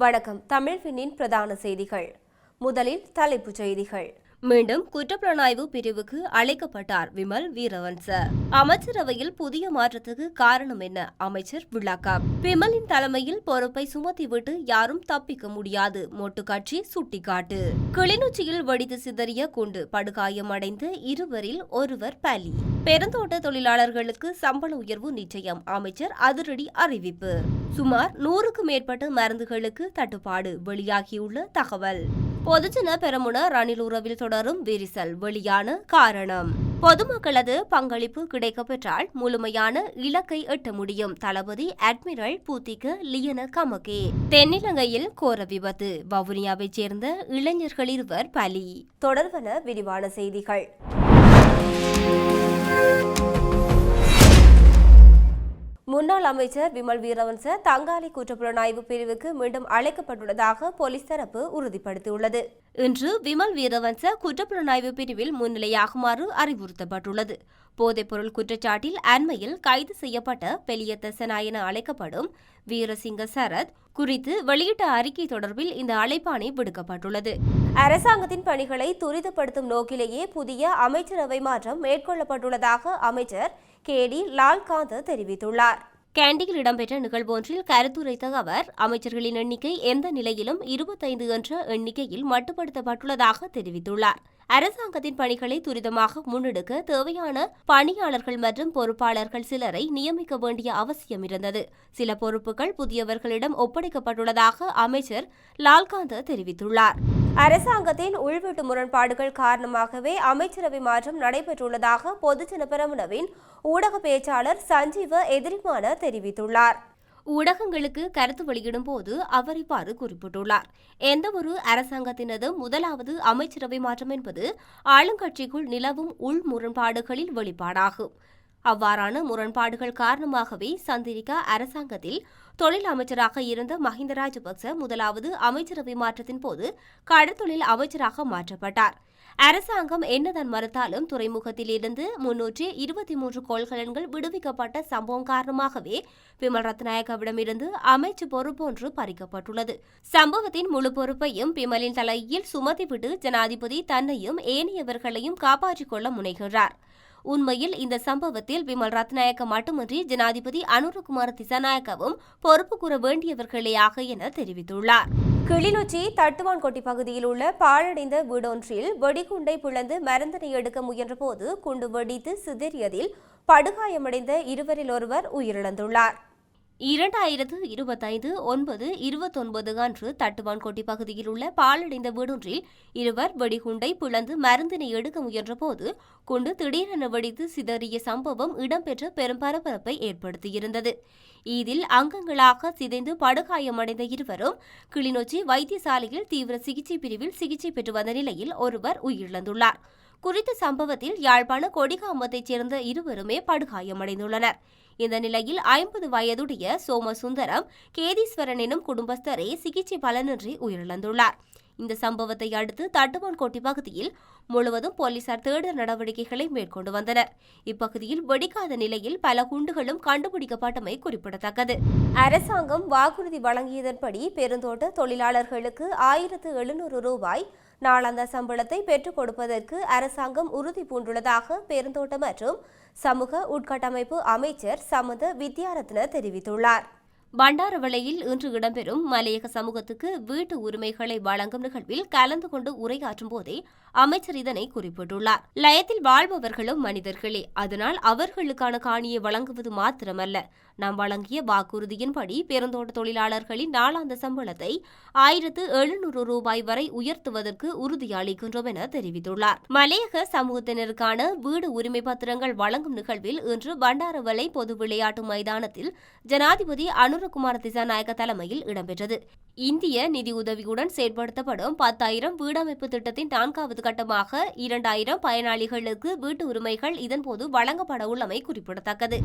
வணக்கம். தமிழ் விண்ணின் பிரதான செய்திகள். முதலில் தலைப்புச் செய்திகள். மீண்டும் குற்றப்புலனாய்வு பிரிவுக்கு அழைக்கப்பட்டார் விமல் வீரவன்ச. அமைச்சரவையில் புதிய மாற்றத்துக்கு காரணம் என்ன? அமைச்சர் விளக்கம் விமலின் தலைமையில் பொறுப்பை சுமத்திவிட்டு யாரும் தப்பிக்க முடியாது. மொட்டு கட்சி சுட்டிக்காட்டு. கிளிநொச்சியில் வெடித்து சிதறிய குண்டு படுகாயமடைந்து இருவரில் ஒருவர் பலி. பெருந்தோட்ட தொழிலாளர்களுக்கு சம்பள உயர்வு நிச்சயம் அமைச்சர் அதிரடி அறிவிப்பு. சுமார் நூறுக்கும் மேற்பட்ட மருந்துகளுக்கு தட்டுப்பாடு வெளியாகியுள்ள தகவல். பொதுஜன பெரமுன ரணில் உறவில் தொடரும் விரிசல் வெளியான காரணம். பொதுமக்களது பங்களிப்பு கிடைக்கப்பெற்றால் முழுமையான இலக்கை எட்ட முடியும் தளபதி அட்மிரல் பூத்திக லியன கமகே. தென்னிலங்கையில் கோர விபத்து வவுனியாவைச் சேர்ந்த இளைஞர்கள் இருவர் பலி. தொடர்வன விரிவான செய்திகள். முன்னாள் அமைச்சர் விமல் வீரவன்ச தங்காலி குற்றப்புலனாய்வு பிரிவுக்கு மீண்டும் அழைக்கப்பட்டுள்ளதாக போலீஸ் தரப்பு உறுதிப்படுத்தியுள்ளது. இன்று விமல் வீரவன்ச குற்றப்புலனாய்வு பிரிவில் முன்னிலையாகுமாறு அறிவுறுத்தப்பட்டுள்ளது. போதைப்பொருள் குற்றச்சாட்டில் அண்மையில் கைது செய்யப்பட்ட பெலியத்தசனா என அழைக்கப்படும் வீரசிங்க சரத் குறித்து வெளியிட்ட அறிக்கை தொடர்பில் இந்த அழைப்பாணை விடுக்கப்பட்டுள்ளது. அரசாங்கத்தின் பணிகளை துரிதப்படுத்தும் நோக்கிலேயே புதிய அமைச்சரவை மாற்றம் மேற்கொள்ளப்பட்டுள்ளதாக அமைச்சர் கே டி லால்காந்த் தெரிவித்துள்ளார். கேண்டியில் இடம்பெற்ற நிகழ்வொன்றில் கருத்துரைத்த அவர் அமைச்சர்களின் எண்ணிக்கை எந்த நிலையிலும் இருபத்தைந்து என்ற எண்ணிக்கையில் மட்டுப்படுத்தப்பட்டுள்ளதாக தெரிவித்துள்ளார். அரசாங்கத்தின் பணிகளை துரிதமாக முன்னெடுக்க தேவையான பணியாளர்கள் மற்றும் பொறுப்பாளர்கள் சிலரை நியமிக்க வேண்டிய அவசியம் இருந்தது. சில பொறுப்புகள் புதியவர்களிடம் ஒப்படைக்கப்பட்டுள்ளதாக அமைச்சர் லால்காந்த தெரிவித்துள்ளார். அரசாங்கத்தின் உள்வீட்டு முரண்பாடுகள் காரணமாகவே அமைச்சரவை மாற்றம் நடைபெற்றுள்ளதாக பொதுஜன பெரமுனவின் ஊடக பேச்சாளர் சஞ்சீவ எதிரிமான தெரிவித்துள்ளார். ஊடகங்களுக்கு கருத்து வெளியிடும் போது அவர் இவ்வாறு குறிப்பிட்டுள்ளார். எந்தவொரு அரசாங்கத்தினது முதலாவது அமைச்சரவை மாற்றம் என்பது ஆளுங்கட்சிக்குள் நிலவும் உள் முரண்பாடுகளில் வெளிப்பாடாகும். அவ்வாறான முரண்பாடுகள் காரணமாகவே சந்திரிகா அரசாங்கத்தில் தொழில் அமைச்சராக இருந்த மஹிந்த ராஜபக்ச முதலாவது அமைச்சரவை மாற்றத்தின் போது கடற்தொழில் அமைச்சராக மாற்றப்பட்டார். அரசாங்கம் என்னதான் மறுத்தாலும் துறைமுகத்தில் இருந்து முன்னூற்றி இருபத்தி மூன்று கொள்கலன்கள் விடுவிக்கப்பட்ட சம்பவம் காரணமாகவே விமல் ரத்நாயகவிடமிருந்து அமைச்சு பொறுப்பொன்று பறிக்கப்பட்டுள்ளது. சம்பவத்தின் முழு பொறுப்பையும் பிமலின் தலையில் சுமத்திவிட்டு ஜனாதிபதி தன்னையும் ஏனையவர்களையும் காப்பாற்றிக் கொள்ள முனைகிறார் உண்மையில் இந்த சம்பவத்தில் விமல் ரத்நாயக்க மட்டுமின்றி ஜனாதிபதி அனுரகுமார் திசாநாயக்கவும் பொறுப்பு கூற வேண்டியவர்களேயாக என தெரிவித்துள்ளார். கிளிநொச்சி தட்டுவான்கோட்டி பகுதியில் உள்ள பாழடைந்த வீடொன்றில் வெடிகுண்டை பிளந்து மருந்தனை எடுக்க முயன்றபோது குண்டு வெடித்து சிதறியதில் படுகாயமடைந்த இருவரில் ஒருவர் உயிரிழந்துள்ளார். இரண்டாயிரத்து இருபத்தைந்து ஒன்பது இருபத்தொன்பது அன்று தட்டுவான்கோட்டி பகுதியில் உள்ள பாலடைந்த வீடொன்றில் இருவர் வெடிகுண்டை பிளந்து மருந்தினை எடுக்க முயன்றபோது குண்டு திடீரென வெடித்து சிதறிய சம்பவம் இடம்பெற்ற பெரும் பரபரப்பை ஏற்படுத்தியிருந்தது. இதில் அங்கங்களாக சிதைந்து படுகாயமடைந்த இருவரும் கிளிநொச்சி வைத்தியசாலையில் தீவிர சிகிச்சை பிரிவில் சிகிச்சை பெற்று வந்த நிலையில் ஒருவர் உயிரிழந்துள்ளார். குறித்த சம்பவத்தில் யாழ்ப்பாண கொடிகாமத்தைச் சேர்ந்த இருவருமே படுகாயமடைந்துள்ளனர். இந்த நிலையில் ஐம்பது வயதுடைய சோமசுந்தரம் கேதீஸ்வரன் எனும் குடும்பஸ்தரே சிகிச்சை பலனின்றி உயிரிழந்துள்ளார். இந்த சம்பவத்தை அடுத்து தட்டுவான்கோட்டை பகுதியில் முழுவதும் போலீசார் தேடல் நடவடிக்கைகளை மேற்கொண்டு வந்தனர். இப்பகுதியில் வெடிக்காத நிலையில் பல குண்டுகளும் கண்டுபிடிக்கப்பட்டமை குறிப்பிடத்தக்கது. அரசாங்கம் வாக்குறுதி வழங்கியதன்படி பெருந்தோட்ட தொழிலாளர்களுக்கு ஆயிரத்து எழுநூறு ரூபாய் நாளாந்த சம்பளத்தை பெற்றுக் கொடுப்பதற்கு அரசாங்கம் உறுதி பூண்டுள்ளதாக பெருந்தோட்ட மற்றும் சமூக உட்கட்டமைப்பு அமைச்சர் சமத வித்யாரத்ன தெரிவித்துள்ளார். பண்டாரவளையில் இன்று இடம்பெறும் மலையக சமூகத்துக்கு வீட்டு உரிமைகளை வழங்கும் நிகழ்வில் கலந்து கொண்டு உரையாற்றும் போதே அமைச்சர் இதனை குறிப்பிட்டுள்ளார். லயத்தில் வாழ்பவர்களும் மனிதர்களே அதனால் அவர்களுக்கான காணியை வழங்குவது மாத்திரமல்ல. நாம் வழங்கிய வாக்குறுதியின்படி பெருந்தோட்ட தொழிலாளர்களின் நாளாந்த சம்பளத்தை ஆயிரத்து எழுநூறு ரூபாய் வரை உயர்த்துவதற்கு உறுதியளிக்கின்றோம் என தெரிவித்துள்ளார். மலையக சமூகத்தினருக்கான வீடு உரிமை பத்திரங்கள் வழங்கும் நிகழ்வில் இன்று பண்டாரவளை பொது விளையாட்டு மைதானத்தில் ஜனாதிபதி அனுரகுமார் திசாநாயக்க தலைமையில் இடம்பெற்றது. இந்திய நிதியுதவியுடன் செயற்படுத்தப்படும் பத்தாயிரம் வீடமைப்பு திட்டத்தின் நான்காவது கட்டமாக இரண்டாயிரம் பயனாளிகளுக்கு வீட்டு உரிமைகள் இதன்போது வழங்கப்பட உள்ளமை குறிப்பிடத்தக்கது.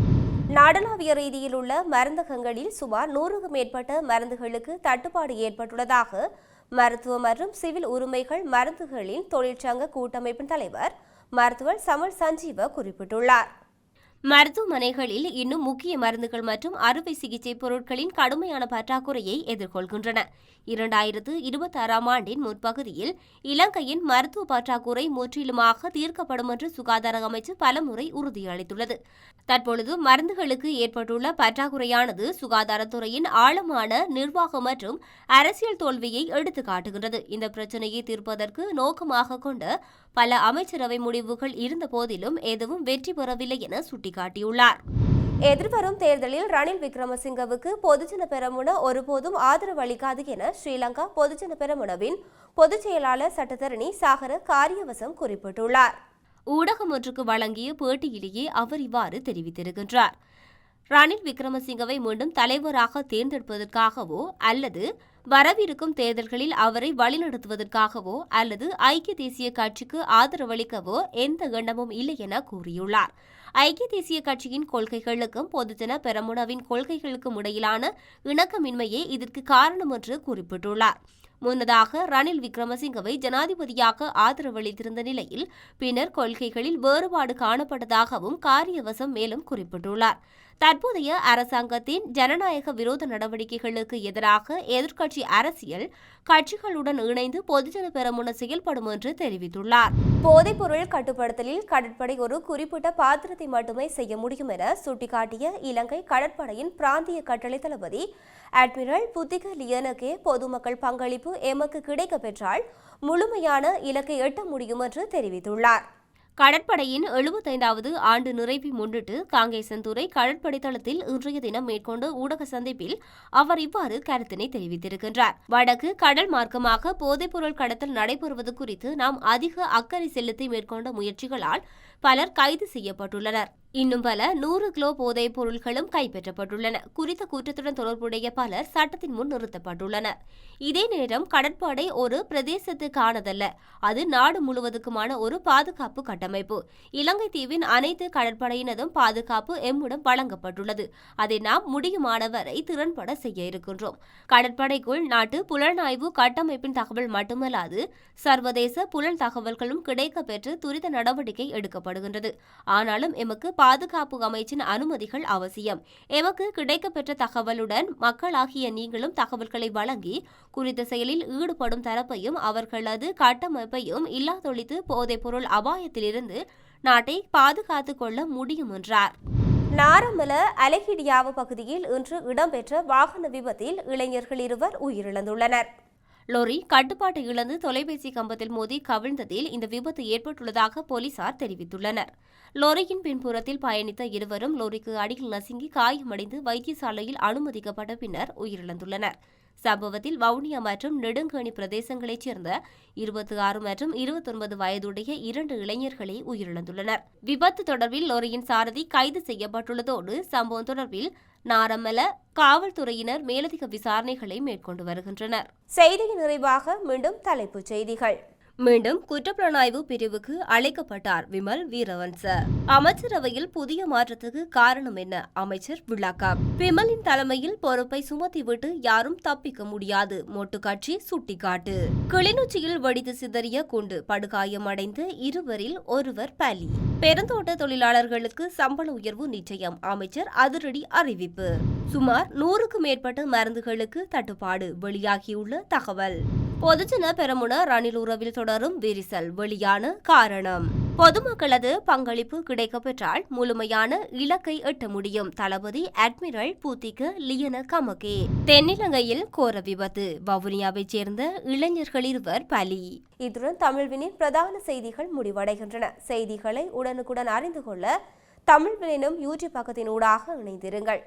நாடளாவிய ரீதியில் உள்ள மருந்தகங்களில் சுமார் நூறுக்கும் மேற்பட்ட மருந்துகளுக்கு தட்டுப்பாடு ஏற்பட்டுள்ளதாக மருத்துவ மற்றும் சிவில் உரிமைகள் மருந்துகளின் தொழிற்சங்க கூட்டமைப்பின் தலைவர் மருத்துவர் சமல் சஞ்சீவ குறிப்பிட்டுள்ளார். மருத்துவமனைகளில் இன்னும் முக்கிய மருந்துகள் மற்றும் அறுவை சிகிச்சை பொருட்களின் கடுமையான பற்றாக்குறையை எதிர்கொள்கின்றன. இரண்டாயிரத்து இருபத்தாறாம் ஆண்டின் முற்பகுதியில் இலங்கையின் மருத்துவ பற்றாக்குறை முற்றிலுமாக தீர்க்கப்படும் என்று சுகாதார அமைச்சு பலமுறை உறுதியளித்துள்ளது. தற்பொழுது மருந்துகளுக்கு ஏற்பட்டுள்ள பற்றாக்குறையானது சுகாதாரத்துறையின் ஆழமான நிர்வாகம் மற்றும் அரசியல் தோல்வியை எடுத்து காட்டுகின்றது இந்த பிரச்சினையை தீர்ப்பதற்கு நோக்கமாக கொண்ட பல அமைச்சரவை முடிவுகள் இருந்த போதிலும் எதுவும் வெற்றி பெறவில்லை என சுட்டிக்காட்டியுள்ளார். எதிர்வரும் தேர்தலில் ரணில் விக்ரமசிங்கவுக்கு பொதுஜன பெரமுன ஒருபோதும் ஆதரவு அளிக்காது என ஸ்ரீலங்கா பொதுஜன பெரமுனவின் பொதுச் செயலாளர் சட்டத்தரணி சாகர காரியவசம் குறிப்பிட்டுள்ளார். ஊடகம் ஒன்றுக்கு வழங்கிய பேட்டியிலேயே அவர் இவ்வாறு தெரிவித்திருக்கின்றார். ரணில் விக்ரமசிங்கவை மீண்டும் தலைவராக தேர்ந்தெடுப்பதற்காகவோ அல்லது வரவிருக்கும் தேர்தல்களில் அவரை வழிநடத்துவதற்காகவோ அல்லது ஐக்கிய தேசிய கட்சிக்கு ஆதரவளிக்கவோ எந்த எண்ணமும் இல்லை என கூறியுள்ளார். ஐக்கிய தேசிய கட்சியின் கொள்கைகளுக்கும் பொதுஜன பெரமுனவின் கொள்கைகளுக்கும் இடையிலான இணக்கமின்மையே இதற்கு காரணம் என்று குறிப்பிட்டுள்ளார். முன்னதாக ரணில் விக்ரமசிங்கவை ஜனாதிபதியாக ஆதரவளித்திருந்த நிலையில் பின்னர் கொள்கைகளில் வேறுபாடு காணப்பட்டதாகவும் காரியவசம் மேலும் குறிப்பிட்டுள்ளார். தற்போதைய அரசாங்கத்தின் ஜனநாயக விரோத நடவடிக்கைகளுக்கு எதிராக எதிர்க்கட்சி அரசியல் கட்சிகளுடன் இணைந்து பொதுஜன பெரமுன செயல்படும் என்று தெரிவித்துள்ளார். போதைப்பொருள் கட்டுப்படுத்தலில் கடற்படை ஒரு குறிப்பிட்ட பாத்திரத்தை மட்டுமே செய்ய முடியும் என சுட்டிக்காட்டிய இலங்கை கடற்படையின் பிராந்திய கட்டளை தளபதி அட்மிரல் புத்திக லியனகே பொதுமக்கள் பங்களிப்பு எமக்கு கிடைக்கப் பெற்றால் முழுமையான இலக்கை எட்ட முடியும் என்று தெரிவித்துள்ளார். கடற்படையின் எழுபத்தைந்தாவது ஆண்டு நிறைவை முன்னிட்டு காங்கேசன்துறை கடற்படை தளத்தில் இன்றைய தினம் மேற்கொண்ட ஊடக சந்திப்பில் அவர் இவ்வாறு கருத்தினை தெரிவித்திருக்கின்றார். வடக்கு கடல் மார்க்கமாக போதைப்பொருள் கடத்தல் நடைபெறுவது குறித்து நாம் அதிக அக்கறை செலுத்தி மேற்கொண்ட முயற்சிகளால் பலர் கைது செய்யப்பட்டுள்ளனர். இன்னும் பல நூறு கிலோ போதைப் பொருட்களும் கைப்பற்றப்பட்டுள்ளன. குறித்த குற்றத்துடன் தொடர்புடைய பலர் சட்டத்தின் முன் நிறுத்தப்பட்டுள்ளனர். இதே நேரம் கடற்படை ஒரு பிரதேசத்துக்கானதல்ல அது நாடு முழுவதுக்குமான ஒரு பாதுகாப்பு கட்டமைப்பு. இலங்கை தீவின் அனைத்து கடற்படையினதும் பாதுகாப்பு எம்முடன் வழங்கப்பட்டுள்ளது. அதை நாம் முடியுமானவரை திறன்பட செய்ய இருக்கின்றோம். கடற்படைக்குள் நாட்டு புலனாய்வு கட்டமைப்பின் தகவல் மட்டுமல்லாது சர்வதேச புலன் தகவல்களும் கிடைக்கப்பெற்று துரித நடவடிக்கை எடுக்கப்படுகின்றது ஆனாலும் எமக்கு பாதுகாப்பு அமைச்சின் அனுமதிகள் அவசியம். எமக்கு கிடைக்கப்பெற்ற தகவலுடன் மக்களாகிய நீங்களும் தகவல்களை வழங்கி குறித்த செயலில் ஈடுபடும் தரப்பையும் அவர்களது கட்டமைப்பையும் இல்லாதொழித்து போதைப்பொருள் அபாயத்திலிருந்து நாட்டை பாதுகாத்துக் கொள்ள முடியும் என்றார். நாரமல அலகிடியாவு பகுதியில் இன்று இடம்பெற்ற வாகன விபத்தில் இளைஞர்கள் இருவர் உயிரிழந்துள்ளனர். லொரி கட்டுப்பாட்டை இழந்து தொலைபேசி கம்பத்தில் மோதி கவிழ்ந்ததில் இந்த விபத்து ஏற்பட்டுள்ளதாக போலீசார் தெரிவித்துள்ளனர். லொரியின் பின்புறத்தில் பயணித்த இருவரும் லொரிக்கு அடியில் நசுங்கி காயமடைந்து வைத்தியசாலையில் அனுமதிக்கப்பட்ட பின்னர் உயிரிழந்துள்ளனர். சம்பவத்தில் வவுனியா மற்றும் நெடுங்கணி பிரதேசங்களைச் சேர்ந்த இருபத்தி ஆறு மற்றும் இருபத்தொன்பது வயதுடைய இரண்டு இளைஞர்களே உயிரிழந்துள்ளனர். விபத்து தொடர்பில் லோரியின் சாரதி கைது செய்யப்பட்டுள்ளதோடு சம்பவம் தொடர்பில் நாரமல காவல்துறையினர் மேலதிக விசாரணைகளை மேற்கொண்டு வருகின்றனர். செய்தியின் நிறைவாக மீண்டும் தலைப்புச் செய்திகள். மீண்டும் குற்றப்புலனாய்வு பிரிவுக்கு அழைக்கப்பட்டார் விமல் வீரவன்ச. அமைச்சரவையில் புதிய மாற்றத்துக்கு காரணம் என்ன? அமைச்சர் விளக்கம் விமலின் தலைமையில் பொறுப்பை சுமத்திவிட்டு யாரும் தப்பிக்க முடியாது. மொட்டு கட்சி சுட்டிக்காட்டு. கிளிநொச்சியில் வெடித்து சிதறிய குண்டு படுகாயமடைந்து இருவரில் ஒருவர் பலி. பெருந்தோட்ட தொழிலாளர்களுக்கு சம்பள உயர்வு நிச்சயம் அமைச்சர் அதிரடி அறிவிப்பு. சுமார் நூறுக்கும் மேற்பட்ட மருந்துகளுக்கு தட்டுப்பாடு வெளியாகியுள்ள தகவல். பொதுஜன பெரமுன ரணில் உறவில் தொடரும் விரிசல் வெளியான காரணம். பொதுமக்களது பங்களிப்பு கிடைக்கப்பெற்றால் முழுமையான இலக்கை எட்ட முடியும். தளபதி அட்மிரல் பூத்திக லியன கமகே. தென்னிலங்கையில் கோர விபத்து. வவுனியாவைச் சேர்ந்த இளைஞர்கள் இருவர் பலி. இத்துடன் தமிழ்வினின் பிரதான செய்திகள் முடிவடைகின்றன. செய்திகளை உடனுக்குடன் அறிந்து கொள்ள தமிழ்வினும் யூடியூப் பக்கத்தின் ஊடாக இணைந்திருங்கள்.